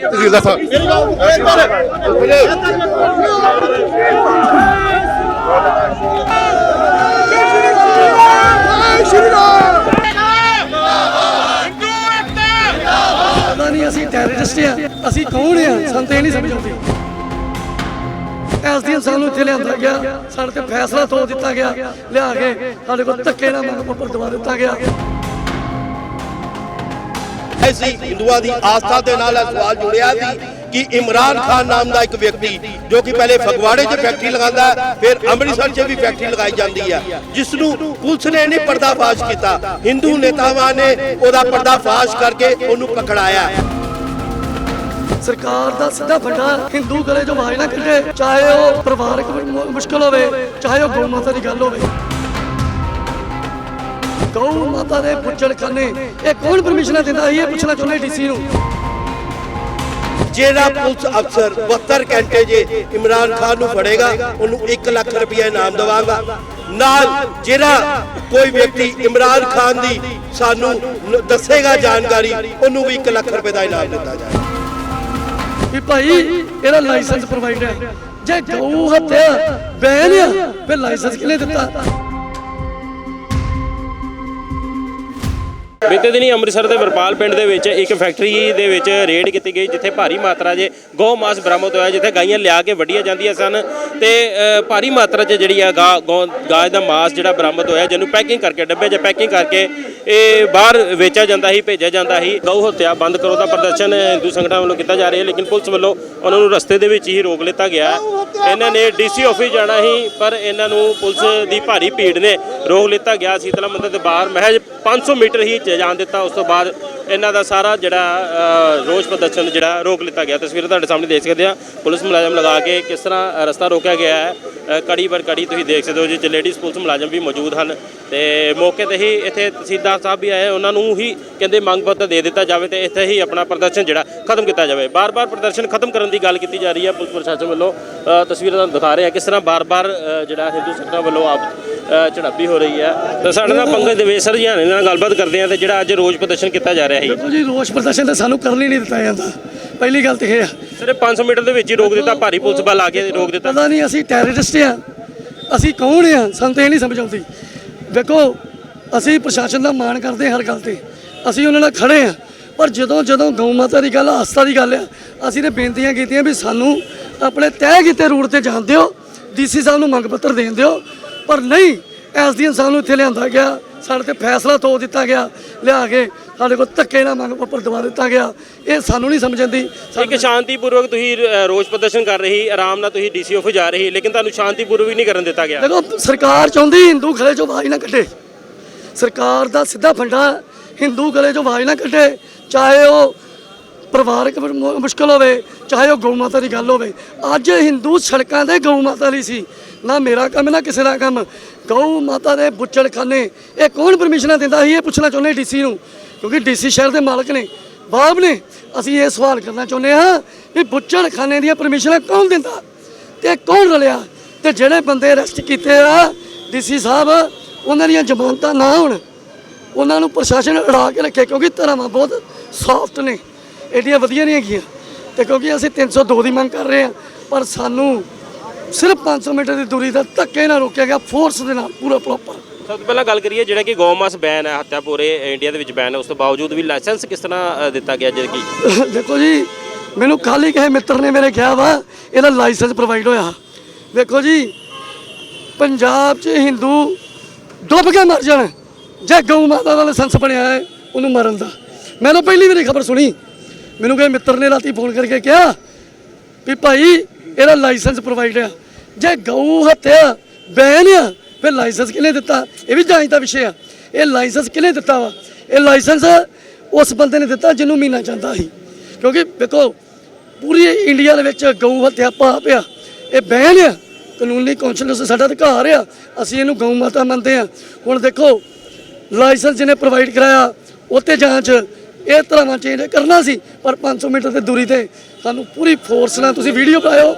ਤਹਿਸੀਲਦਾਰ ਸਾਹਿਬ ਪਤਾ ਐਸਡੀਐਮ ਇੱਥੇ ਲਿਆਂਦਾ ਗਿਆ। ਸਾਡੇ ਤੇ ਫੈਸਲਾ ਤੋਂ ਦਿੱਤਾ ਗਿਆ। ਲਿਆ ਕੇ ਸਾਡੇ ਕੋਲ ਧੱਕੇ ਨਾਲ ਮੰਗ ਪੱਤਰ ਦਵਾ ਦਿੱਤਾ ਗਿਆ। ਐਸੀ ਹਿੰਦੂਆਂ ਦੀ ਆਸਥਾ ਦੇ ਨਾਲ ਇਹ ਸਵਾਲ ਜੁੜਿਆ ਸੀ ਕਿ ਇਮਰਾਨ ਖਾਨ ਨਾਮ ਦਾ ਇੱਕ ਵਿਅਕਤੀ ਜੋ ਕਿ ਪਹਿਲੇ ਫਗਵਾੜੇ 'ਚ ਫੈਕਟਰੀ ਲਗਾਉਂਦਾ ਹੈ, ਫਿਰ ਅੰਮ੍ਰਿਤਸਰ 'ਚ ਵੀ ਫੈਕਟਰੀ ਲਗਾਈ ਜਾਂਦੀ ਹੈ। ਜਿਸ ਨੂੰ ਪੁਲਿਸ ਨੇ ਨਹੀਂ ਪਰਦਾਫਾਸ਼ ਕੀਤਾ। ਹਿੰਦੂ ਨੇਤਾਵਾਂ ਨੇ ਉਹਦਾ ਪਰਦਾਫਾਸ਼ ਕਰਕੇ ਉਹਨੂੰ ਪਕੜਾਇਆ। ਸਰਕਾਰ ਦਾ ਸਿੱਧਾ ਫੰਡਾ ਹਿੰਦੂ ਗਲੇ ਜੋ ਵਾਜ ਨਾ ਕੱਢੇ, ਚਾਹੇ ਉਹ ਪਰਿਵਾਰਕ ਮੁ- ਮੁਸ਼ਕਲ ਹੋਵੇ, ਚਾਹੇ ਉਹ ਗਊ ਮਾਤਾ ਦੀ ਗੱਲ ਹੋਵੇ। ਗਊ ਮਾਤਾ ਦੇ ਪੁੱਛਣ ਖਾਨੇ, ਇਹ ਕੌਣ ਪਰਮਿਸ਼ਨ ਦਿੰਦਾ ਇਹ ਪੁੱਛਣਾ ਚਾਹੁੰਦੇ ਡੀਸੀ ਨੂੰ। ਜਿਹੜਾ ਪੁਲਿਸ ਅਫਸਰ 72 ਘੰਟੇ ਜੇ ਇਮਰਾਨ ਖਾਨ ਨੂੰ ਫੜੇਗਾ, ਉਹਨੂੰ 1 ਲੱਖ ਰੁਪਏ ਇਨਾਮ ਦਵਾਂਗਾ। ਨਾਲ ਜਿਹੜਾ ਕੋਈ ਵਿਅਕਤੀ ਇਮਰਾਨ ਖਾਨ ਦੀ ਸਾਨੂੰ ਦੱਸੇਗਾ ਜਾਣਕਾਰੀ, ਉਹਨੂੰ ਵੀ 1 ਲੱਖ ਰੁਪਏ ਦਾ ਇਨਾਮ ਦਿੱਤਾ ਜਾਏਗਾ। ਵੀ ਭਾਈ, ਇਹਦਾ ਲਾਇਸੈਂਸ ਪ੍ਰੋਵਾਈਡ ਹੈ। ਜੇ ਗਊ ਹੱਤਿਆ ਬੈਨ ਆ, ਫਿਰ ਲਾਇਸੈਂਸ ਕਿਹਨੇ ਦਿੱਤਾ? ਬੀਤੇ ਦਿਨੀ ਅੰਮ੍ਰਿਤਸਰ ਦੇ ਵਰਪਾਲ ਪਿੰਡ ਦੇ ਵਿੱਚ ਇੱਕ ਫੈਕਟਰੀ ਦੇ ਵਿੱਚ ਰੇਡ ਕੀਤੀ ਗਈ, ਜਿੱਥੇ ਭਾਰੀ ਮਾਤਰਾ 'ਚ ਗਊ ਮਾਸ ਬਰਾਮਦ ਹੋਇਆ, ਜਿੱਥੇ ਗਾਈਆਂ ਲਿਆ ਕੇ ਵੱਢੀਆਂ ਜਾਂਦੀਆਂ ਸਨ ਤੇ ਭਾਰੀ ਮਾਤਰਾ 'ਚ ਜਿਹੜੀ ਆ ਗਾ, ਗਊ- ਗਾਂ ਦਾ ਮਾਸ ਜਿਹੜਾ ਬਰਾਮਦ ਹੋਇਆ, ਜਿਹਨੂੰ ਪੈਕਿੰਗ ਕਰਕੇ ਡੱਬੇ 'ਚ ਪੈਕਿੰਗ ਕਰਕੇ ਇਹ ਬਾਹਰ ਵੇਚਿਆ ਜਾਂਦਾ ਸੀ, ਭੇਜਿਆ ਜਾਂਦਾ ਸੀ। ਗਊ ਹੱਤਿਆ ਬੰਦ ਕਰੋ ਦਾ ਪ੍ਰਦਰਸ਼ਨ ਹਿੰਦੂ ਸੰਗਠਨਾਂ ਵੱਲੋਂ ਕੀਤਾ ਜਾ ਰਿਹਾ, ਲੇਕਿਨ ਪੁਲਿਸ ਵੱਲੋਂ ਉਹਨਾਂ ਨੂੰ ਰਸਤੇ ਦੇ ਵਿੱਚ ਹੀ ਰੋਕ ਲਿੱਤਾ ਗਿਆ। ਇਹਨਾਂ ਨੇ ਡੀਸੀ ਆਫਿਸ ਜਾਣਾ ਸੀ, ਪਰ ਇਹਨਾਂ ਨੂੰ ਪੁਲਿਸ ਦੀ ਭਾਰੀ ਭੀੜ ਨੇ ਰੋਕ ਲਿੱਤਾ ਗਿਆ। ਸੀਤਲਾ ਮੰਦਰ ਦੇ ਬਾਹਰ ਮਹਿਜ 500 ਮੀਟਰ ਹੀ ਜਾਣ ਦਿੱਤਾ। ਉਸ ਤੋਂ ਬਾਅਦ ਇਹਨਾਂ ਦਾ ਸਾਰਾ ਜਿਹੜਾ ਰੋਸ ਪ੍ਰਦਰਸ਼ਨ ਜਿਹੜਾ ਰੋਕ ਲਿੱਤਾ ਗਿਆ। ਤਸਵੀਰਾਂ ਤੁਹਾਡੇ ਸਾਹਮਣੇ ਦੇਖ ਸਕਦੇ ਆ ਪੁਲਿਸ ਮੁਲਾਜ਼ਮ ਲਗਾ ਕੇ ਕਿਸ ਤਰ੍ਹਾਂ ਰਸਤਾ ਰੋਕਿਆ ਗਿਆ ਹੈ। ਕੜੀ ਪਰ ਕੜੀ ਤੁਸੀਂ ਦੇਖ ਸਕਦੇ ਹੋ ਜੀ ਲੇਡੀਜ਼ ਪੁਲਿਸ ਮੁਲਾਜ਼ਮ ਵੀ ਮੌਜੂਦ ਹਨ। ਤੇ ਮੌਕੇ ਤੇ ਹੀ ਇੱਥੇ ਤਹਿਸੀਲਦਾਰ ਸਾਹਿਬ ਵੀ ਆਏ। ਉਹਨਾਂ ਨੂੰ ਹੀ ਕਹਿੰਦੇ ਮੰਗ ਪੱਤਰ ਦੇ ਦਿੱਤਾ ਜਾਵੇ ਤੇ ਇੱਥੇ ਹੀ ਆਪਣਾ ਪ੍ਰਦਰਸ਼ਨ ਜਿਹੜਾ ਖਤਮ ਕੀਤਾ ਜਾਵੇ। ਬਾਰ-ਬਾਰ ਪ੍ਰਦਰਸ਼ਨ ਖਤਮ ਕਰਨ ਦੀ ਗੱਲ ਕੀਤੀ ਜਾ ਰਹੀ ਹੈ ਪੁਲਿਸ ਪ੍ਰਸ਼ਾਸਨ ਵੱਲੋਂ। ਤਸਵੀਰਾਂ ਤੁਹਾਨੂੰ ਦਿਖਾ ਰਹੇ ਆ ਕਿਸ ਤਰ੍ਹਾਂ ਬਾਰ-ਬਾਰ ਜਿਹੜਾ ਹਿੰਦੂ ਸੰਗਤਾਂ ਵੱਲੋਂ ਆਪ ਝੜਪੀ ਹੋ ਰਹੀ ਹੈ ਤੇ ਸਾਡੇ ਨਾਲ ਪੰਕਜ ਦੇਵੇਸ਼ ਸਰ ਜੀ ਨਾਲ ਗੱਲਬਾਤ ਕਰਦੇ ਆ ਤੇ ਜਿਹੜਾ ਅੱਜ ਰੋਜ਼ ਪ੍ਰਦਰਸ਼ਨ ਕੀਤਾ ਜਾ ਰਿਹਾ ਸੀ। ਦੇਖੋ ਜੀ ਰੋਸ ਪ੍ਰਦਰਸ਼ਨ ਤਾਂ ਸਾਨੂੰ ਕਰਨ ਹੀ ਨਹੀਂ ਦਿੱਤਾ ਜਾਂਦਾ। ਪਹਿਲੀ ਗੱਲ ਤੇ ਇਹ ਆ। ਸਰ ਇਹ 500 ਮੀਟਰ ਦੇ ਵਿੱਚ ਹੀ ਰੋਕ ਦਿੱਤਾ ਭਾਰੀ ਪੁਲਿਸ ਬਲ ਆ ਕੇ ਰੋਕ ਦਿੱਤਾ। ਪਤਾ ਨਹੀਂ ਅਸੀਂ ਟੈਰਰਿਸਟ ਆ ਅਸੀਂ ਕੌਣ ਆ? ਸਾਨੂੰ ਤੇ ਇਹ ਨਹੀਂ ਸਮਝ ਆਉਂਦੀ। ਦੇਖੋ ਅਸੀਂ ਪ੍ਰਸ਼ਾਸਨ ਦਾ ਮਾਣ ਕਰਦੇ ਹਾਂ ਹਰ ਗੱਲ ਤੇ। ਅਸੀਂ ਉਹਨਾਂ ਨਾਲ ਖੜੇ ਆ ਪਰ ਜਦੋਂ ਜਦੋਂ ਗਊ ਮਾਤਾ ਦੀ ਗੱਲ ਆਸਥਾ ਦੀ ਗੱਲ ਆ ਅਸੀਂ ਨੇ ਬੇਨਤੀਆਂ ਕੀਤੀਆਂ ਵੀ ਸਾਨੂੰ ਆਪਣੇ ਤੈਅ ਕੀਤੇ ਰੂਟ ਤੇ ਜਾਣ ਦਿਓ। ਡੀਸੀ ਸਾਹਿਬ ਨੂੰ ਮੰਗ ਪੱਤਰ ਦੇਣ ਦਿਓ। ਪਰ ਨਹੀਂ ਐਸਡੀਐਮ ਸਾਹਿਬ ਨੂੰ ਇੱਥੇ ਲਿਆਂਦਾ ਗਿਆ। ਸਾਡੇ ਤੇ ਫੈਸਲਾ ਤੋਂ ਦਿੱਤਾ ਗਿਆ। ਲਿਆ ਕੇ ਸਾਡੇ ਕੋਲ ਧੱਕੇ ਨਾਲ ਮੰਗ ਪੱਤਰ ਦਵਾ ਦਿੱਤਾ ਗਿਆ। ਇਹ ਸਾਨੂੰ ਨਹੀਂ ਸਮਝ ਆਉਂਦੀ। ਇੱਕ ਸ਼ਾਂਤੀਪੂਰਵਕ ਤੁਸੀਂ ਰੋਸ ਪ੍ਰਦਰਸ਼ਨ ਕਰ ਰਹੀ ਆਰਾਮ ਨਾਲ ਤੁਸੀਂ ਡੀਸੀ ਆਫਿਸ ਜਾ ਰਹੀ ਲੇਕਿਨ ਤੁਹਾਨੂੰ ਸ਼ਾਂਤੀਪੂਰਵਕ ਨਹੀਂ ਕਰਨ ਦਿੱਤਾ ਗਿਆ। ਦੇਖੋ ਸਰਕਾਰ ਚਾਹੁੰਦੀ ਹਿੰਦੂ ਗਲੇ ਚੋਂ ਆਵਾਜ਼ ਨਾ ਕੱਢੇ। ਸਰਕਾਰ ਦਾ ਸਿੱਧਾ ਫੰਡਾ ਹਿੰਦੂ ਗਲੇ ਚੋਂ ਆਵਾਜ਼ ਨਾ ਕੱਢੇ। ਚਾਹੇ ਉਹ ਪਰਿਵਾਰਕ ਮੁ- ਮੁਸ਼ਕਲ ਹੋਵੇ, ਚਾਹੇ ਉਹ ਗਊ ਮਾਤਾ ਦੀ ਗੱਲ ਹੋਵੇ। ਅੱਜ ਹਿੰਦੂ ਸੜਕਾਂ ਤੇ ਗਊ ਮਾਤਾ ਲਈ ਸੀ। ਨਾ ਮੇਰਾ ਕੰਮ, ਨਾ ਕਿਸੇ ਦਾ ਕੰਮ। ਗਊ ਮਾਤਾ ਦੇ ਬੁੱਚੜਖਾਨੇ, ਇਹ ਕੌਣ ਪਰਮਿਸ਼ਨਾਂ ਦਿੰਦਾ ਸੀ? ਇਹ ਪੁੱਛਣਾ ਚਾਹੁੰਦੇ ਡੀਸੀ ਨੂੰ, ਕਿਉਂਕਿ ਡੀਸੀ ਸ਼ਹਿਰ ਦੇ ਮਾਲਕ ਨੇ। ਬਾਬ ਨੇ। ਅਸੀਂ ਇਹ ਸਵਾਲ ਕਰਨਾ ਚਾਹੁੰਦੇ ਹਾਂ ਵੀ ਬੁੱਚੜਖਾਨੇ ਦੀਆਂ ਪਰਮਿਸ਼ਨਾਂ ਕੌਣ ਦਿੰਦਾ? ਤੇ ਕੌਣ ਰਲਿਆ? ਤੇ ਜਿਹੜੇ ਬੰਦੇ ਅਰੈਸਟ ਕੀਤੇ ਆ ਡੀਸੀ ਸਾਹਿਬ, ਉਹਨਾਂ ਦੀਆਂ ਜ਼ਮਾਨਤਾਂ ਨਾ ਹੋਣ, ਉਹਨਾਂ ਨੂੰ ਪ੍ਰਸ਼ਾਸਨ ਅੜਾ ਕੇ ਰੱਖੇ, ਕਿਉਂਕਿ ਧਰਮਾਂ ਬਹੁਤ ਸੌਫਟ ਨੇ। ਏਡੀਆਂ ਵਧੀਆ ਨਹੀਂ ਹੈਗੀਆਂ। ਤੇ ਕਿਉਂਕਿ ਅਸੀਂ 302 ਦੀ ਮੰਗ ਕਰ ਰਹੇ ਹਾਂ ਪਰ ਸਾਨੂੰ ਸਿਰਫ 500 ਮੀਟਰ ਦੀ ਦੂਰੀ ਦਾ ਧੱਕੇ ਨਾਲ ਰੋਕਿਆ ਗਿਆ ਫੋਰਸ ਦੇ ਨਾਲ ਪੂਰਾ ਪ੍ਰੋਪਰ ਸਭ ਤੋਂ ਪਹਿਲਾਂ ਗੱਲ ਕਰੀਏ ਜਿਹੜਾ ਕਿ ਗੌਮਾਸ ਬੈਨ ਹੈ ਹੱਤਿਆ ਪੂਰੇ ਇੰਡੀਆ ਦੇ ਵਿੱਚ ਬੈਨ ਹੈ ਉਸ ਤੋਂ ਬਾਵਜੂਦ ਵੀ ਲਾਇਸੈਂਸ ਕਿਸ ਤਰ੍ਹਾਂ ਦਿੱਤਾ ਗਿਆ ਕਿ? ਦੇਖੋ ਜੀ ਮੈਨੂੰ ਹੀ ਕਿਸੇ ਮਿੱਤਰ ਨੇ ਮੇਰੇ ਕਿਹਾ ਵਾ ਇਹਦਾ ਲਾਇਸੈਂਸ ਪ੍ਰੋਵਾਈਡ ਹੋਇਆ। ਦੇਖੋ ਜੀ ਪੰਜਾਬ 'ਚ ਹਿੰਦੂ ਡੁੱਬ ਕੇ ਮਰ ਜਾਣ ਜੇ ਗਊ ਮਾਤਾ ਦਾ ਲਾਇਸੈਂਸ ਬਣਿਆ ਹੈ ਉਹਨੂੰ ਮਰਨ ਦਾ। ਮੈਨੂੰ ਪਹਿਲੀ ਵਾਰੀ ਖਬਰ ਸੁਣੀ। ਮੈਨੂੰ ਕਿਸੇ ਮਿੱਤਰ ਨੇ ਰਾਤੀ ਫੋਨ ਕਰਕੇ ਕਿਹਾ ਵੀ ਭਾਈ, ਇਹਦਾ ਲਾਇਸੈਂਸ ਪ੍ਰੋਵਾਈਡ ਆ। ਜੇ ਗਊ ਹੱਤਿਆ, ਬੈਨ ਆ, ਫਿਰ ਲਾਇਸੈਂਸ ਕਿਹਨੇ ਦਿੱਤਾ? ਇਹ ਵੀ ਜਾਂਚ ਦਾ ਵਿਸ਼ੇ ਆ। ਇਹ ਲਾਇਸੈਂਸ ਕਿਹਨੇ ਦਿੱਤਾ ਵਾ? ਇਹ ਲਾਇਸੈਂਸ ਉਸ ਬੰਦੇ ਨੇ ਦਿੱਤਾ ਜਿਹਨੂੰ ਮਹੀਨਾ ਚਾਹੁੰਦਾ ਸੀ। ਕਿਉਂਕਿ ਦੇਖੋ ਪੂਰੀ ਇੰਡੀਆ ਦੇ ਵਿੱਚ ਗਊ ਹੱਤਿਆ ਪਾਪ ਆ, ਇਹ ਬੈਨ ਆ। ਕਾਨੂੰਨੀ ਕੌਂਸਲ ਸਾਡਾ ਅਧਿਕਾਰ ਆ। ਅਸੀਂ ਇਹਨੂੰ ਗਊ ਮਾਤਾ ਮੰਨਦੇ ਆ। ਹੁਣ ਦੇਖੋ ਲਾਇਸੈਂਸ ਜਿਹਨੇ ਪ੍ਰੋਵਾਈਡ ਕਰਾਇਆ ਉੱਤੇ ਜਾਂਚ ਇਹ ਤਰ੍ਹਾਂ ਚੇਂਜ ਕਰਨਾ ਸੀ ਪਰ 500 ਮੀਟਰ ਦੀ ਦੂਰੀ ਤੇ ਸਾਨੂੰ ਪੂਰੀ ਫੋਰਸ ਨਾਲ ਤੁਸੀਂ ਵੀਡੀਓ ਪਾਇਓ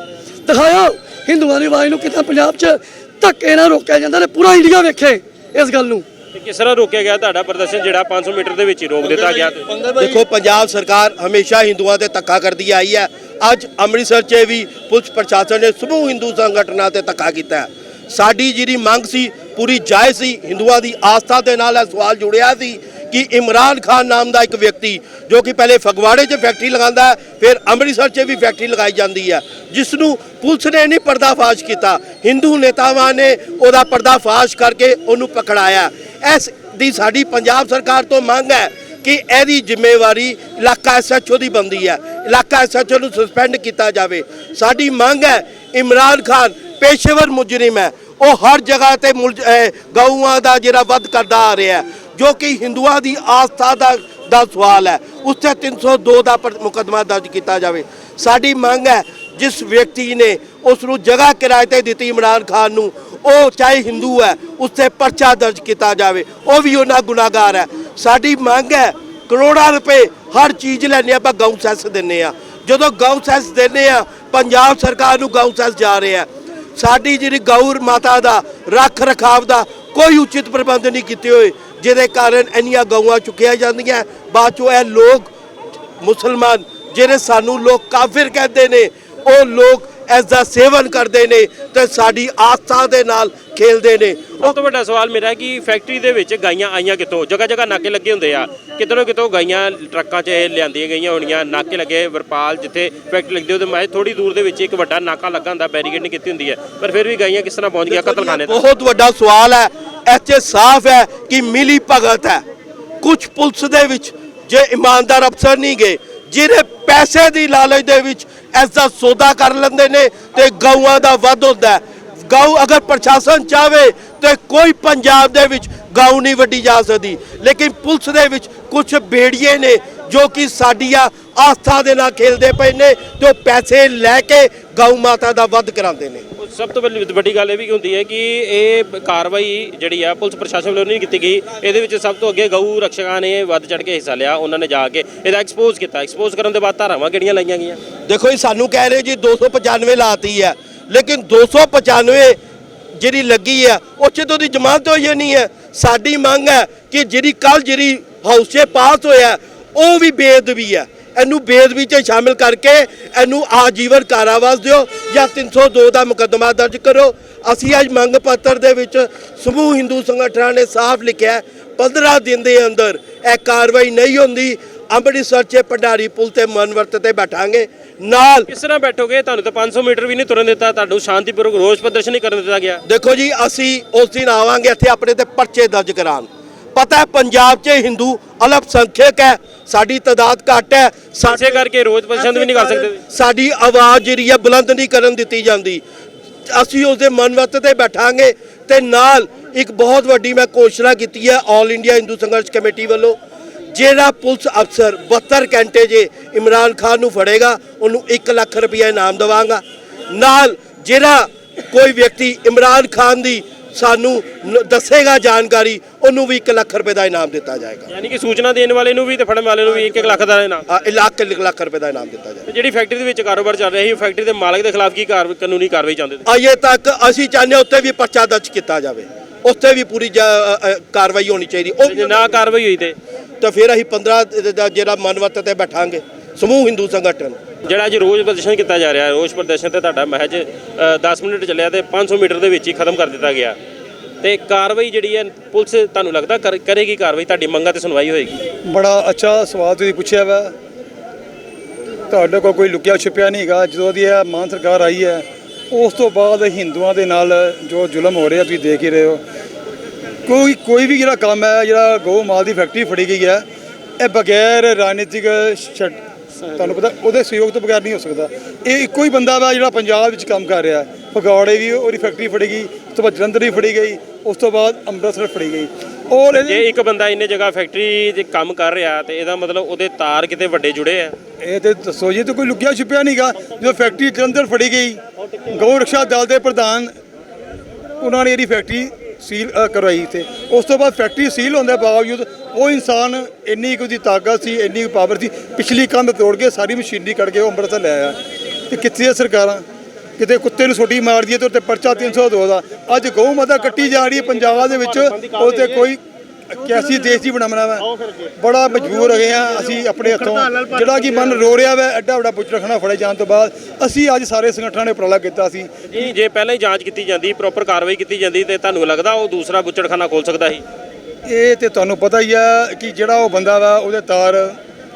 ਦਿਖਾਓ ਹਿੰਦੂਆਂ ਦੀ ਆਵਾਜ਼ ਨੂੰ ਕਿੱਦਾਂ ਪੰਜਾਬ 'ਚ ਧੱਕੇ ਨਾਲ ਰੋਕਿਆ ਜਾਂਦਾ ਤੇ ਪੂਰਾ ਇੰਡੀਆ ਵੇਖੇ ਇਸ ਗੱਲ ਨੂੰ। ਕਿਸ ਤਰ੍ਹਾਂ ਰੋਕਿਆ ਗਿਆ ਤੁਹਾਡਾ ਪ੍ਰਦਰਸ਼ਨ ਜਿਹੜਾ 500 ਮੀਟਰ ਦੇ ਵਿੱਚ ਹੀ ਰੋਕ ਦਿੱਤਾ ਗਿਆ? ਦੇਖੋ ਪੰਜਾਬ ਸਰਕਾਰ ਹਮੇਸ਼ਾ ਹਿੰਦੂਆਂ ਤੇ ਧੱਕਾ ਕਰਦੀ ਆਈ ਹੈ। ਅੱਜ ਅੰਮ੍ਰਿਤਸਰ 'ਚ ਵੀ ਪੁਲਿਸ ਪ੍ਰਸ਼ਾਸਨ ਨੇ ਸਮੂਹ ਹਿੰਦੂ ਸੰਗਠਨਾਂ ਤੇ ਧੱਕਾ ਕੀਤਾ ਸਾਡੀ ਜਿਹੜੀ ਮੰਗ ਸੀ ਪੂਰੀ ਜਾਇਜ਼ ਸੀ। ਹਿੰਦੂਆਂ ਦੀ ਆਸਥਾ ਦੇ ਨਾਲ ਇਹ ਸਵਾਲ ਜੁੜਿਆ ਸੀ ਕਿ ਇਮਰਾਨ ਖਾਨ ਨਾਮ ਦਾ ਇੱਕ ਵਿਅਕਤੀ ਜੋ ਕਿ ਪਹਿਲੇ ਫਗਵਾੜੇ 'ਚ ਫੈਕਟਰੀ ਲਗਾਉਂਦਾ ਹੈ, ਫਿਰ ਅੰਮ੍ਰਿਤਸਰ 'ਚ ਵੀ ਫੈਕਟਰੀ ਲਗਾਈ ਜਾਂਦੀ ਹੈ। ਜਿਸ ਨੂੰ ਪੁਲਿਸ ਨੇ ਨਹੀਂ ਪਰਦਾਫਾਸ਼ ਕੀਤਾ। ਹਿੰਦੂ ਨੇਤਾਵਾਂ ਨੇ ਉਹਦਾ ਪਰਦਾਫਾਸ਼ ਕਰਕੇ ਉਹਨੂੰ ਪਕੜਾਇਆ। ਇਸ ਦੀ ਸਾਡੀ ਪੰਜਾਬ ਸਰਕਾਰ ਤੋਂ ਮੰਗ ਹੈ ਕਿ ਇਹਦੀ ਜ਼ਿੰਮੇਵਾਰੀ ਇਲਾਕਾ ਐਸਐਚਓ ਦੀ ਬੰਦੀ ਹੈ। ਇਲਾਕਾ ਐਸਐਚਓ ਨੂੰ ਸਸਪੈਂਡ ਕੀਤਾ ਜਾਵੇ। ਸਾਡੀ ਮੰਗ ਹੈ ਇਮਰਾਨ ਖਾਨ ਪੇਸ਼ੇਵਰ ਮੁਜਰਮ ਹੈ। ਉਹ ਹਰ ਜਗ੍ਹਾ ਤੇ ਮੁਲਜ਼- ਗਊਆਂ ਦਾ ਜਿਹੜਾ ਵੱਧ ਕਰਦਾ ਆ ਰਿਹਾ ਜੋ ਕਿ ਹਿੰਦੂਆਂ ਦੀ ਆਸਥਾ ਦਾ ਦਾ ਸਵਾਲ ਹੈ। ਉਸ ਤੇ 302 ਦਾ ਪਰ- ਮੁਕੱਦਮਾ ਦਰਜ ਕੀਤਾ ਜਾਵੇ। ਸਾਡੀ ਮੰਗ ਹੈ, ਜਿਸ ਵਿਅਕਤੀ ਨੇ ਉਸ ਨੂੰ ਜਗ੍ਹਾ ਕਿਰਾਏ ਤੇ ਦਿੱਤੀ ਇਮਰਾਨ ਖਾਨ ਨੂੰ, ਉਹ ਚਾਹੇ ਹਿੰਦੂ ਹੈ ਉਸ ਤੇ ਪਰਚਾ ਦਰਜ ਕੀਤਾ ਜਾਵੇ। ਉਹ ਵੀ ਉਹਨਾਂ ਗੁਨਾਹਗਾਰ ਹੈ। ਸਾਡੀ ਮੰਗ ਹੈ, ਕਰੋੜਾਂ ਰੁਪਏ ਹਰ ਚੀਜ਼ ਲੈਣੇ ਆਪਾਂ ਗਊ ਸੈਸ ਦਿੰਨੇ ਆ ਜਦੋਂ ਗਊ ਸੈਸ ਦਿੰਨੇ ਆ ਪੰਜਾਬ ਸਰਕਾਰ ਨੂੰ ਗਊ ਸੈਸ ਜਾ ਰਿਹਾ ਸਾਡੀ ਜਿਹੜੀ ਗਊ ਮਾਤਾ ਦਾ ਰੱਖ ਰਖਾਵ ਦਾ ਕੋਈ ਉਚਿਤ ਪ੍ਰਬੰਧ ਨਹੀਂ ਕੀਤੇ ਹੋਏ। ਜਿਹਦੇ ਕਾਰਨ ਇੰਨੀਆਂ ਗਊਆਂ ਚੁੱਕੀਆਂ ਜਾਂਦੀਆਂ। ਬਾਅਦ ਚੋਂ ਇਹ ਲੋਕ ਮੁਸਲਮਾਨ ਜਿਹੜੇ ਸਾਨੂੰ ਲੋਕ ਕਾਫਿਰ ਕਹਿੰਦੇ ਨੇ ਉਹ ਲੋਕ ਇਸ ਦਾ ਸੇਵਨ ਕਰਦੇ ਨੇ ਤੇ ਸਾਡੀ ਆਸਥਾ ਦੇ ਨਾਲ ਖੇਲਦੇ ਨੇ। ਸਭ ਤੋਂ ਵੱਡਾ ਸਵਾਲ ਮੇਰਾ ਹੈ ਕਿ ਫੈਕਟਰੀ ਦੇ ਵਿੱਚ ਗਾਈਆਂ ਆਈਆਂ ਕਿੱਥੋਂ? ਜਗ੍ਹਾ ਜਗ੍ਹਾ ਨਾਕੇ ਲੱਗੇ ਹੁੰਦੇ ਆ। ਕਿਤਨੋਂ ਕਿਤੋਂ ਗਾਈਆਂ ਟਰੱਕਾਂ 'ਚ ਇਹ ਲਿਆਂਦੀਆਂ ਗਈਆਂ ਹੋਣੀਆਂ? ਨਾਕੇ ਲੱਗੇ ਵਰਪਾਲ ਜਿੱਥੇ ਫੈਕਟਰੀ ਲੱਗਦੀ ਉਹਦੇ ਮੈਂ ਥੋੜੀ ਦੂਰ ਦੇ ਵਿੱਚ ਇੱਕ ਵੱਡਾ ਨਾਕਾ ਲੱਗਾ ਹੁੰਦਾ ਬੈਰੀਕੇਡ ਨਹੀਂ ਕੀਤੀ ਹੁੰਦੀ ਹੈ। ਪਰ ਫਿਰ ਵੀ ਗਾਈਆਂ ਕਿਸ ਤਰ੍ਹਾਂ ਪਹੁੰਚ ਗਈਆਂ ਕਤਲਖਾਨੇ ਤੱਕ ਬਹੁਤ ਵੱਡਾ ਸਵਾਲ ਹੈ। ਇੱਥੇ ਸਾਫ਼ ਹੈ ਕਿ ਮਿਲੀ ਭਗਤ ਹੈ। ਕੁਝ ਪੁਲਿਸ ਦੇ ਵਿੱਚ ਜੇ ਇਮਾਨਦਾਰ ਅਫਸਰ ਨਹੀਂ ਗਏ ਜਿਹੜੇ ਪੈਸੇ ਦੀ ਲਾਲਚ ਦੇ ਵਿੱਚ ਇਸ ਦਾ ਸੌਦਾ ਕਰ ਲੈਂਦੇ ਨੇ ਤੇ ਗਊਆਂ ਦਾ ਵੱਧ ਹੁੰਦਾ ਗਊ ਅਗਰ ਪ੍ਰਸ਼ਾਸਨ ਚਾਵੇ ਤੇ ਕੋਈ ਪੰਜਾਬ ਦੇ ਵਿੱਚ ਗਊ ਨਹੀਂ ਵੱਡੀ ਜਾ ਸਕਦੀ। ਲੇਕਿਨ ਪੁਲਿਸ ਦੇ ਵਿੱਚ ਕੁਝ ਬੇੜੀਏ ਨੇ ਜੋ ਕਿ ਸਾਡੀਆਂ ਆਸਥਾ ਦੇ ਨਾਲ ਖੇਲਦੇ ਪਏ ਨੇ ਤੇ ਉਹ ਪੈਸੇ ਲੈ ਕੇ ਗਊ ਮਾਤਾ ਦਾ ਵੱਧ ਕਰਾਉਂਦੇ ਨੇ। ਸਭ ਤੋਂ ਵੱਡੀ ਵੱਡੀ ਗੱਲ ਇਹ ਵੀ ਹੁੰਦੀ ਹੈ ਕਿ ਇਹ ਕਾਰਵਾਈ ਜਿਹੜੀ ਆ ਪੁਲਿਸ ਪ੍ਰਸ਼ਾਸਨ ਵੱਲੋਂ ਨਹੀਂ ਕੀਤੀ ਗਈ। ਇਹਦੇ ਵਿੱਚ ਸਭ ਤੋਂ ਅੱਗੇ ਗਊ ਰਕਸ਼ਕਾਂ ਨੇ ਵੱਧ ਚੜ ਕੇ ਹਿੱਸਾ ਲਿਆ, ਉਹਨਾਂ ਨੇ ਜਾ ਕੇ ਇਹਦਾ ਐਕਸਪੋਜ਼ ਕੀਤਾ। ਐਕਸਪੋਜ਼ ਕਰਨ ਦੇ ਬਾਅਦ ਧਾਰਾਵਾਂ ਕਿਹੜੀਆਂ ਲਾਈਆਂ ਗਈਆਂ? ਦੇਖੋ ਜੀ, ਸਾਨੂੰ ਕਹਿ ਰਹੇ ਜੀ 295 ਲਾਤੀ ਹੈ, ਲੇਕਿਨ 295 ਜਿਹੜੀ ਲੱਗੀ ਹੈ ਉਹ 'ਚ ਤਾਂ ਉਹਦੀ ਜ਼ਮਾਨਤ ਹੋਈ ਨਹੀਂ ਹੈ। ਸਾਡੀ ਮੰਗ ਹੈ ਕਿ ਜਿਹੜੀ ਕੱਲ ਜਿਹੜੀ ਹਾਊਸ 'ਚ ਪਾਸ ਹੋਇਆ, ਉਹ ਵੀ ਬੇਅਦਬੀ ਹੈ। ਇਹਨੂੰ ਬੇਅਦਬੀ 'ਚ ਸ਼ਾਮਿਲ ਕਰਕੇ ਇਹਨੂੰ ਆਜੀਵਨ ਕਾਰਾਵਾਸ ਦਿਓ ਜਾਂ 302 ਦਾ ਮੁਕੱਦਮਾ ਦਰਜ ਕਰੋ। ਅਸੀਂ ਅੱਜ ਮੰਗ ਪੱਤਰ ਦੇ ਵਿੱਚ ਸਮੂਹ ਹਿੰਦੂ ਸੰਗਠਨਾਂ ਨੇ ਸਾਫ਼ ਲਿਖਿਆ ਹੈ, 15 ਦਿਨ ਦੇ ਅੰਦਰ ਇਹ ਕਾਰਵਾਈ ਨਹੀਂ ਹੁੰਦੀ। ਅੰਮ੍ਰਿਤਸਰ 'ਚ ਭੰਡਾਰੀ ਪੁਲ ਤੇ ਮਨਵਰਤ ਤੇ ਬੈਠਾਂਗੇ। ਨਾਲ ਕਿਸ ਤਰ੍ਹਾਂ ਬੈਠੋਗੇ? ਤੁਹਾਨੂੰ ਤਾਂ 500 ਮੀਟਰ ਵੀ ਨਹੀਂ ਤੁਰਨ ਦਿੱਤਾ ਤੁਹਾਨੂੰ ਸ਼ਾਂਤੀਪੂਰਵਕ ਰੋਸ ਪ੍ਰਦਰਸ਼ਨ ਨਹੀਂ ਕਰਨ ਦਿੱਤਾ ਗਿਆ। ਦੇਖੋ ਜੀ ਅਸੀਂ ਉਸ ਦਿਨ ਆਵਾਂਗੇ ਇੱਥੇ ਆਪਣੇ ਤੇ ਪਰਚੇ ਦਰਜ ਕਰਾਉਣ। ਪਤਾ ਹੈ ਪੰਜਾਬ 'ਚ ਹਿੰਦੂ ਅਲਪ ਸੰਖਿਅਕ ਹੈ ਸਾਡੀ ਤਾਦਾਦ ਘੱਟ ਹੈ ਇਸੇ ਕਰਕੇ ਰੋਸ ਪ੍ਰਦਰਸ਼ਨ ਵੀ ਨਹੀਂ ਕਰ ਸਕਦੇ। ਸਾਡੀ ਆਵਾਜ਼ ਜਿਹੜੀ ਹੈ ਬੁਲੰਦ ਨਹੀਂ ਕਰਨ ਦਿੱਤੀ ਜਾਂਦੀ। ਅਸੀਂ ਉਸ ਦੇ ਮਨਵਤ ਤੇ ਬੈਠਾਂਗੇ ਤੇ ਨਾਲ ਇੱਕ ਬਹੁਤ ਵੱਡੀ ਮੈਂ ਘੋਸ਼ਣਾ ਕੀਤੀ ਹੈ ਆਲ ਇੰਡੀਆ ਹਿੰਦੂ ਸੰਘਰਸ਼ ਕਮੇਟੀ ਵੱਲੋਂ ਜਿਹੜਾ ਪੁਲਿਸ ਅਫਸਰ 72 ਘੰਟੇ ਜੇ ਇਮਰਾਨ ਖਾਨ ਨੂੰ ਫੜੇਗਾ ਉਹਨੂੰ 1 ਲੱਖ ਰੁਪਏ ਇਨਾਮ ਦੇਵਾਂਗਾ। ਨਾਲ ਜਿਹੜਾ ਕੋਈ ਵਿਅਕਤੀ ਇਮਰਾਨ ਖਾਨ ਦੀ ਸਾਨੂੰ ਨ- ਦੱਸੇਗਾ ਜਾਣਕਾਰੀ ਉਹਨੂੰ ਵੀ 1 ਲੱਖ ਰੁਪਏ ਦਾ ਇਨਾਮ ਦਿੱਤਾ ਜਾਏਗਾ। ਯਾਨੀ ਕਿ ਸੂਚਨਾ ਦੇਣ ਵਾਲੇ ਨੂੰ ਵੀ ਤੇ ਫੜਨ ਵਾਲੇ ਨੂੰ ਵੀ 1-1 ਲੱਖ ਦਾ ਇਨਾਮ। ਆ, ਲੱਖ ਲੱਖ ਰੁਪਏ ਦਾ ਇਨਾਮ ਦਿੱਤਾ ਜਾਏਗਾ। ਜਿਹੜੀ ਫੈਕਟਰੀ ਦੇ ਵਿੱਚ ਕਾਰੋਬਾਰ ਚੱਲ ਰਿਹਾ ਸੀ ਫੈਕਟਰੀ ਦੇ ਮਾਲਕ ਦੇ ਖਿਲਾਫ ਕੀ ਕਾਨੂੰਨੀ ਕਾਰਵਾਈ ਚਾਹੁੰਦੇ ਤੁਸੀਂ? ਅਜੇ ਤੱਕ ਅਸੀਂ ਚਾਹੁੰਦੇ ਹਾਂ ਉੱਤੇ ਵੀ ਪਰਚਾ ਦਰਜ ਕੀਤਾ ਜਾਵੇ। ਉੱਥੇ ਵੀ ਪੂਰੀ ਕਾਰਵਾਈ ਹੋਣੀ ਚਾਹੀਦੀ। ਉਹ ਨਾ ਕਾਰਵਾਈ ਹੋਈ ਤੇ? ਤਾਂ ਫਿਰ ਅਸੀਂ 15 ਦਾ ਜਿਹੜਾ ਮਨਵਤ ਤੇ ਬੈਠਾਂਗੇ ਸਮੂਹ ਹਿੰਦੂ ਸੰਗਠਨ। ਜਿਹੜਾ ਅੱਜ ਰੋਜ਼ ਪ੍ਰਦਰਸ਼ਨ ਕੀਤਾ ਜਾ ਰਿਹਾ ਹੈ ਰੋਜ਼ ਪ੍ਰਦਰਸ਼ਨ ਤੇ ਤੁਹਾਡਾ ਮਹਿਜ ਅ, 10 ਮਿੰਟ ਚੱਲਿਆ ਤੇ 500 ਮੀਟਰ ਦੇ ਵਿੱਚ ਹੀ ਖਤਮ ਕਰ ਦਿੱਤਾ ਗਿਆ। ਤੇ ਕਾਰਵਾਈ ਜਿਹੜੀ ਹੈ ਪੁਲਿਸ ਤੁਹਾਨੂੰ ਲੱਗਦਾ ਕਰ- ਕਰੇਗੀ ਕਾਰਵਾਈ? ਤੁਹਾਡੀ ਮੰਗਾਂ ਤੇ ਸੁਣਵਾਈ ਹੋਏਗੀ। ਬੜਾ ਅੱਛਾ ਸਵਾਲ ਤੁਸੀਂ ਪੁੱਛਿਆ ਵਾ। ਤੁਹਾਡੇ ਕੋਲ ਕੋਈ ਲੁਕਿਆ ਛੁਪਿਆ ਨਹੀਂ ਹੈਗਾ। ਜਦੋਂ ਦੀ ਇਹ ਮਾਨ ਸਰਕਾਰ ਆਈ ਹੈ ਉਸ ਤੋਂ ਬਾਅਦ ਹਿੰਦੂਆਂ ਦੇ ਨਾਲ ਜੋ ਜ਼ੁਲਮ ਹੋ ਰਿਹਾ ਤੁਸੀਂ ਦੇਖ ਹੀ ਰਹੇ ਹੋ। ਕੋਈ ਕੋਈ ਵੀ ਜਿਹੜਾ ਕੰਮ ਹੈ ਜਿਹੜਾ ਗਊ ਮਾਲ ਦੀ ਫੈਕਟਰੀ ਫੜੀ ਗਈ ਹੈ ਇਹ ਬਗੈਰ ਰਾਜਨੀਤਿਕ ਛੱਡ ਤੁਹਾਨੂੰ ਪਤਾ ਉਹਦੇ ਸਹਿਯੋਗ ਤੋਂ ਬਗੈਰ ਨਹੀਂ ਹੋ ਸਕਦਾ। ਇਹ ਇੱਕੋ ਹੀ ਬੰਦਾ ਵਾ ਜਿਹੜਾ ਪੰਜਾਬ ਵਿੱਚ ਕੰਮ ਕਰ ਰਿਹਾ। ਫਗਵਾੜੇ ਵੀ ਉਹਦੀ ਫੈਕਟਰੀ ਫੜੀ ਗਈ ਉਸ ਤੋਂ ਬਾਅਦ ਜਲੰਧਰ ਵੀ ਫੜੀ ਗਈ ਉਸ ਤੋਂ ਬਾਅਦ ਅੰਮ੍ਰਿਤਸਰ ਫੜੀ ਗਈ। ਔਰ ਇਹਦੇ ਜੇ ਇੱਕ ਬੰਦਾ ਇੰਨੇ ਜਗ੍ਹਾ ਫੈਕਟਰੀ 'ਚ ਕੰਮ ਕਰ ਰਿਹਾ ਤੇ ਇਹਦਾ ਮਤਲਬ ਉਹਦੇ ਤਾਰ ਕਿਤੇ ਵੱਡੇ ਜੁੜੇ ਆ? ਇਹ ਤੇ ਦੱਸੋ ਜੀ ਤਾਂ ਕੋਈ ਲੁਕਿਆ ਛੁਪਿਆ ਨਹੀਂਗਾ ਜਦੋਂ ਫੈਕਟਰੀ ਜਲੰਧਰ ਫੜੀ ਗਈ ਗਊ ਰਕਸ਼ਾ ਦਲ ਦੇ ਪ੍ਰਧਾਨ ਉਹਨਾਂ ਨੇ ਇਹਦੀ ਫੈਕਟਰੀ ਸੀਲ ਅ, ਕਰਵਾਈ ਤੇ। ਉਸ ਤੋਂ ਬਾਅਦ ਫੈਕਟਰੀ ਸੀਲ ਹੋਣ ਦੇ ਬਾਵਜੂਦ ਉਹ ਇਨਸਾਨ ਇੰਨੀ ਕੁ ਦੀ ਤਾਕਤ ਸੀ ਇੰਨੀ ਕੁ ਪਾਵਰ ਸੀ ਪਿਛਲੀ ਕੰਧ ਤੋੜ ਕੇ ਸਾਰੀ ਮਸ਼ੀਨਰੀ ਕੱਢ ਕੇ ਉਹ ਅੰਮ੍ਰਿਤਸਰ ਲੈ ਆਇਆ। ਤੇ ਕਿੱਥੇ ਆ ਸਰਕਾਰਾਂ? ਕਿਤੇ ਕੁੱਤੇ ਨੂੰ ਛੋਟੀ ਮਾਰਦੀ ਹੈ ਤੇ ਉੱਤੇ ਪਰਚਾ 302 ਦਾ ਅੱਜ ਗਊ ਮਾਤਾ ਕੱਟੀ ਜਾ ਰਹੀ ਹੈ ਪੰਜਾਬ ਦੇ ਵਿੱਚ ਉਹ ਤੇ ਕੋਈ ਕਿ ਅਸੀਂ ਦੇਸ਼ ਹੀ ਬਣਾਉਣਾ ਵਾ। ਬੜਾ ਮਜਬੂਰ ਹੈਗੇ ਆ ਅਸੀਂ ਆਪਣੇ ਹੱਥੋਂ। ਜਿਹੜਾ ਕਿ ਮਨ ਰੋ ਰਿਹਾ ਵਾ ਐਡਾ ਵੱਡਾ ਪੁੱਛੜਖਾਨਾ ਫੜੇ ਜਾਣ ਤੋਂ ਬਾਅਦ। ਅਸੀਂ ਅੱਜ ਸਾਰੇ ਸੰਗਠਨਾਂ ਨੇ ਉਪਰਾਲਾ ਕੀਤਾ ਸੀ। ਜੀ ਜੇ ਪਹਿਲਾਂ ਹੀ ਜਾਂਚ ਕੀਤੀ ਜਾਂਦੀ ਪ੍ਰੋਪਰ ਕਾਰਵਾਈ ਕੀਤੀ ਜਾਂਦੀ ਤੇ ਤੁਹਾਨੂੰ ਲੱਗਦਾ ਉਹ ਦੂਸਰਾ ਬੁੱਚੜਖਾਨਾ ਖੋਲ ਸਕਦਾ ਸੀ? ਇਹ ਤੇ ਤੁਹਾਨੂੰ ਪਤਾ ਹੀ ਆ ਕਿ ਜਿਹੜਾ ਉਹ ਬੰਦਾ ਵਾ ਉਹਦੇ ਤਾਰ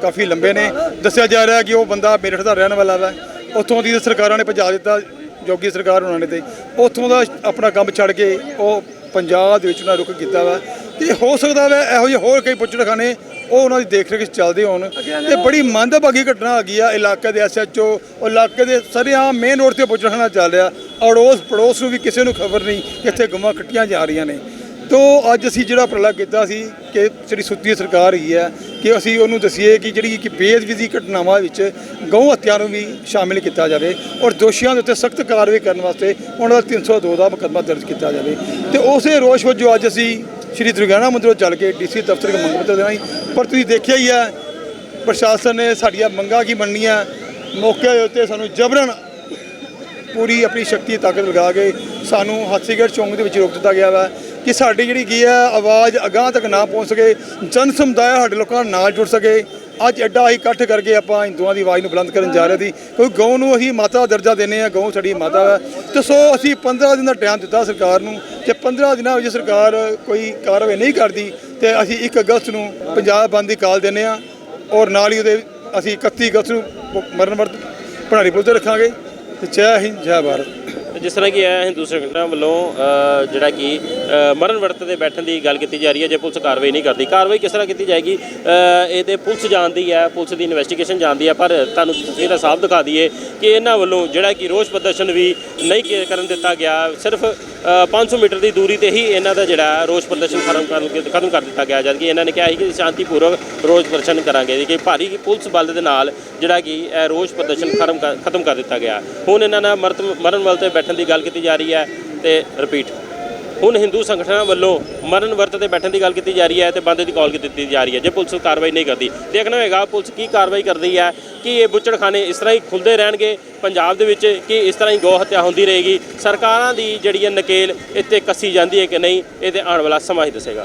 ਕਾਫੀ ਲੰਬੇ ਨੇ। ਦੱਸਿਆ ਜਾ ਰਿਹਾ ਕਿ ਉਹ ਬੰਦਾ ਮੇਰਠ ਦਾ ਰਹਿਣ ਵਾਲਾ ਵਾ। ਉੱਥੋਂ ਦੀ ਸਰਕਾਰਾਂ ਨੇ ਭਜਾ ਦਿੱਤਾ ਜੋਗੀ ਸਰਕਾਰ ਉਹਨਾਂ ਨੇ ਤੇ। ਉੱਥੋਂ ਦਾ ਆਪਣਾ ਕੰਮ ਛੱਡ ਕੇ ਉਹ ਪੰਜਾਬ ਦੇ ਵਿੱਚ ਉਹਨਾਂ ਰੁਕ ਕੀਤਾ ਵਾ। ਤੇ ਹੋ ਸਕਦਾ ਵਾ ਇਹੋ ਜਿਹੇ ਹੋਰ ਕਈ ਪੁੱਛੜਖਾਨੇ ਉਹ ਉਹਨਾਂ ਦੀ ਦੇਖ ਰੇਖ ਚੱਲਦੇ ਹੋਣ। ਤੇ ਬੜੀ ਮੰਦਭਾਗੀ ਘਟਨਾ ਆ ਗਈ ਆ ਇਲਾਕੇ ਦੇ ਐਸਐਚਓ ਇਲਾਕੇ ਦੇ ਸਰੇਆਮ ਮੇਨ ਰੋਡ ਤੇ ਪੁੱਛੜਖਾਨਾ ਚੱਲ ਰਿਹਾ। ਅੜੋਸ ਪੜੋਸ ਨੂੰ ਵੀ ਕਿਸੇ ਨੂੰ ਖਬਰ ਨਹੀਂ ਕਿ ਇੱਥੇ ਗਊਆਂ ਕੱਟੀਆਂ ਜਾ ਰਹੀਆਂ ਨੇ। ਤੋ ਅੱਜ ਅਸੀਂ ਜਿਹੜਾ ਉਪਰਾਲਾ ਕੀਤਾ ਸੀ ਕਿ ਜਿਹੜੀ ਸੁੱਤੀ ਸਰਕਾਰ ਹੀ ਹੈ ਕਿ ਅਸੀਂ ਉਹਨੂੰ ਦਸੀਏ ਕਿ ਜਿਹੜੀ ਕਿ ਬੇਅਦਬੀ ਘਟਨਾਵਾਂ ਵਿੱਚ ਗਊ ਹੱਤਿਆ ਨੂੰ ਵੀ ਸ਼ਾਮਿਲ ਕੀਤਾ ਜਾਵੇ ਔਰ ਦੋਸ਼ੀਆਂ ਦੇ ਉੱਤੇ ਸਖਤ ਕਾਰਵਾਈ ਕਰਨ ਵਾਸਤੇ ਉਹਨਾਂ ਦਾ 302 ਦਾ ਮੁਕੱਦਮਾ ਦਰਜ ਕੀਤਾ ਜਾਵੇ। ਤੇ ਉਸੇ ਰੋਸ਼ ਵਜੋਂ ਅੱਜ ਅਸੀਂ ਸ਼੍ਰੀ ਦੁਰਗਿਆਨਾ ਮੰਦਿਰੋਂ ਚੱਲ ਕੇ ਡੀਸੀ ਦਫ਼ਤਰ ਦੇ ਮੰਗ ਪੱਤਰ ਦੇਣਾ ਸੀ। ਪਰ ਤੁਸੀਂ ਦੇਖਿਆ ਹੀ ਹੈ ਪ੍ਰਸ਼ਾਸਨ ਨੇ ਸਾਡੀਆਂ ਮੰਗਾਂ ਕੀ ਮੰਨੀਆਂ ਮੌਕੇ ਦੇ ਉੱਤੇ ਸਾਨੂੰ ਜਬਰਨ ਪੂਰੀ ਆਪਣੀ ਸ਼ਕਤੀ, ਤਾਕਤ ਲਗਾ ਕੇ ਸਾਨੂੰ ਹਾਥੀਗੜ੍ਹ ਚੌਂਕ ਦੇ ਵਿੱਚ ਰੋਕ ਦਿੱਤਾ ਗਿਆ ਵਾ ਕਿ ਸਾਡੀ ਜਿਹੜੀ ਕੀ ਹੈ ਆਵਾਜ਼ ਅਗਾਂਹ ਤੱਕ ਨਾ ਪਹੁੰਚ ਸਕੇ, ਜਨ ਸਮੁਦਾਇ ਸਾਡੇ ਲੋਕਾਂ ਨਾਲ ਜੁੜ ਸਕੇ। ਅੱਜ ਐਡਾ ਹੀ ਇਕੱਠ ਕਰਕੇ ਆਪਾਂ ਹਿੰਦੂਆਂ ਦੀ ਆਵਾਜ਼ ਨੂੰ ਬੁਲੰਦ ਕਰਨ ਜਾ ਰਹੇ ਸੀ। ਕੋਈ ਗਊ ਨੂੰ ਅਸੀਂ ਮਾਤਾ ਦਾ ਦਰਜਾ ਦਿੰਦੇ ਆ ਗਊ ਸਾਡੀ ਮਾਤਾ ਹੈ ਤੇ ਸੋ ਅਸੀਂ 15 ਦਿਨ ਦਾ ਟਾਈਮ ਦਿੱਤਾ ਸਰਕਾਰ ਨੂੰ ਤੇ 15 ਦਿਨਾਂ ਵਿੱਚ ਸਰਕਾਰ ਕੋਈ ਕਾਰਵਾਈ ਨਹੀਂ ਕਰਦੀ ਤੇ ਅਸੀਂ 1 ਅਗਸਤ ਨੂੰ ਪੰਜਾਬ ਬੰਦ ਦੀ ਕਾਲ ਦਿੰਦੇ ਆ ਔਰ ਨਾਲ ਹੀ ਉਹਦੇ ਅਸੀਂ 31 ਅਗਸਤ ਨੂੰ ਮਰਨ ਵਰਤ ਭੰਡਾਰੀ ਪੁਲ ਤੇ ਰੱਖਾਂਗੇ। ਤੇ ਜੈ ਹਿੰਦ, ਜੈ ਭਾਰਤ। ਜਿਸ ਤਰ੍ਹਾਂ ਕਿ ਹੈ ਹਿੰਦੂ ਸੰਗਠਨਾਂ ਵੱਲੋਂ ਜਿਹੜਾ ਕਿ ਮਰਨ ਵਰਤ 'ਤੇ ਬੈਠਣ ਦੀ ਗੱਲ ਕੀਤੀ ਜਾ ਰਹੀ ਹੈ ਜੇ ਪੁਲਿਸ ਕਾਰਵਾਈ ਨਹੀਂ ਕਰਦੀ। ਕਾਰਵਾਈ ਕਿਸ ਤਰ੍ਹਾਂ ਕੀਤੀ ਜਾਏਗੀ? ਅ, ਇਹ ਤੇ ਪੁਲਿਸ ਜਾਣਦੀ ਹੈ ਪੁਲਿਸ ਦੀ ਇਨਵੈਸਟੀਗੇਸ਼ਨ ਜਾਣਦੀ ਹੈ ਪਰ ਤੁਹਾਨੂੰ ਇਹਦਾ ਸਾਫ਼ ਦਿਖਾ ਦਈਏ ਕਿ ਇਹਨਾਂ ਵੱਲੋਂ ਜਿਹੜਾ ਕਿ ਰੋਸ ਪ੍ਰਦਰਸ਼ਨ ਵੀ ਨਹੀਂ ਕਰਨ ਦਿੱਤਾ ਗਿਆ ਸਿਰਫ ਅ, 500 ਮੀਟਰ ਦੀ ਦੂਰੀ ਤੇ ਹੀ ਇਹਨਾਂ ਦਾ ਜਿਹੜਾ ਰੋਸ ਪ੍ਰਦਰਸ਼ਨ ਖਤਮ ਕਰਨ ਖਤਮ ਕਰ ਦਿੱਤਾ ਗਿਆ ਜਦ ਕਿ ਇਹਨਾਂ ਨੇ ਕਿਹਾ ਸੀ ਕਿ ਸ਼ਾਂਤੀਪੂਰਵਕ ਰੋਸ ਪ੍ਰਦਰਸ਼ਨ ਕਰਾਂਗੇ ਕਿ ਭਾਰੀ ਪੁਲਿਸ ਬਲ ਦੇ ਨਾਲ ਜਿਹੜਾ ਕਿ ਇਹ ਰੋਸ ਪ੍ਰਦਰਸ਼ਨ ਖਤਮ ਕਰ- ਖਤਮ ਕਰ ਦਿੱਤਾ ਗਿਆ। ਹੁਣ ਇਹਨਾਂ ਨਾਲ ਮਰਤ ਮਰਨ ਵੱਲ ਤੇ ਬੈਠਣ ਦੀ ਗੱਲ ਕੀਤੀ ਜਾ ਰਹੀ ਹੈ ਤੇ ਰਿਪੀਟ ਹੁਣ ਹਿੰਦੂ ਸੰਗਠਨਾਂ ਵੱਲੋਂ ਮਰਨ ਵਰਤ ਤੇ ਬੈਠਣ ਦੀ ਗੱਲ ਕੀਤੀ ਜਾ ਰਹੀ ਹੈ ਤੇ ਬੰਦ ਦੀ ਕਾਲ ਕੀਤੀ ਜਾ ਰਹੀ ਹੈ। ਜੇ ਪੁਲਿਸ ਕਾਰਵਾਈ ਨਹੀਂ ਕਰਦੀ, ਦੇਖਣਾ ਹੋਏਗਾ ਪੁਲਿਸ ਕੀ ਕਾਰਵਾਈ ਕਰਦੀ ਹੈ, ਕਿ ਇਹ ਬੁੱਚੜਖਾਨੇ ਇਸ ਤਰ੍ਹਾਂ ਹੀ ਖੁੱਲਦੇ ਰਹਿਣਗੇ, ਪੰਜਾਬ ਦੇ ਵਿੱਚ ਕਿ ਇਸ ਤਰ੍ਹਾਂ ਹੀ ਗੋ ਹੱਤਿਆ ਹੁੰਦੀ ਰਹੇਗੀ, ਸਰਕਾਰਾਂ ਦੀ ਜਿਹੜੀ ਹੈ ਨਕੇਲ ਇੱਥੇ ਕੱਸੀ ਜਾਂਦੀ ਹੈ ਕਿ ਨਹੀਂ, ਇਹ ਤੇ ਆਉਣ ਵਾਲਾ ਸਮਾਂ ਹੀ ਦੱਸੇਗਾ।